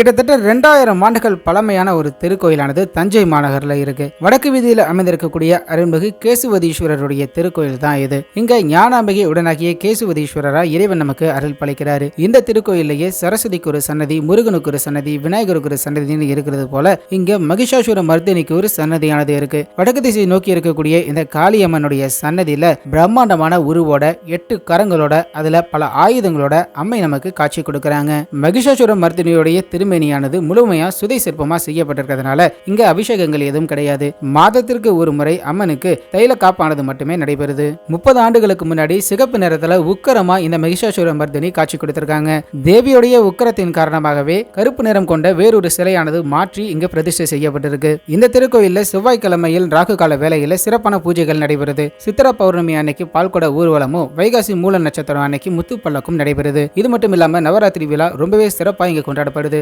கிட்டத்தட்ட ரெண்டாயிரம் ஆண்டுகள் பழமையான ஒரு திருக்கோயிலானது தஞ்சை மாநகரில் இருக்கு. வடக்கு வீதியில் அமைந்திருக்கக்கூடிய அருள்மிகு கேசுவதீஸ்வரருடைய திருக்கோயில் தான் இது. இங்க ஞானாம்பிகை உடனாகிய கேசுவதீஸ்வரரா இறைவன் நமக்கு அருள் பழிக்கிறாரு இந்த திருக்கோயிலேயே சரஸ்வதிக்கு ஒரு சன்னதி முருகனுக்கு ஒரு சன்னதி விநாயகருக்கு ஒரு சன்னதின்னு இருக்கிறது போல இங்க மகிஷாசுர மர்தினிக்கு ஒரு சன்னதியானது இருக்கு. வடக்கு திசை நோக்கி இருக்கக்கூடிய இந்த காளியம்மனுடைய சன்னதியில பிரம்மாண்டமான உருவோட எட்டு கரங்களோட அதுல பல ஆயுதங்களோட அம்மை நமக்கு காட்சி கொடுக்கறாங்க. மகிஷாசுர மர்தினியுடைய திருமேனியானது முழுமையா சுதை சிற்பமா செய்யப்பட்டிருக்கிறதுனால இங்க அபிஷேகங்கள் எதுவும் கிடையாது. மாதத்திற்கு ஒரு முறை அம்மனுக்கு தைல காப்பானது மட்டுமே நடைபெறுது. முப்பது ஆண்டுகளுக்கு முன்னாடி சிகப்பு நிறத்துல உக்கரமா இந்த மகிஷாசுர மர்தினி காட்சி கொடுத்திருக்காங்க. தேவியுடைய உக்கரத்தின் காரணமாகவே கருப்பு நிறம் கொண்ட வேறொரு சிலையானது மாற்றி இங்கு பிரதிஷ்டை செய்யப்பட்டிருக்கு. இந்த திருக்கோயில்ல செவ்வாய்க்கிழமையில் ராகு கால வேலையில சிறப்பான பூஜைகள் நடைபெறுது. சித்திர பௌர்ணமி அன்னைக்கு பால்குட ஊர்வலமும் வைகாசி மூல நட்சத்திரம் அன்னைக்கு முத்து நடைபெறுது. இது மட்டும் இல்லாம நவராத்திரி விழா ரொம்பவே சிறப்பா இங்க கொண்டாடப்படுது.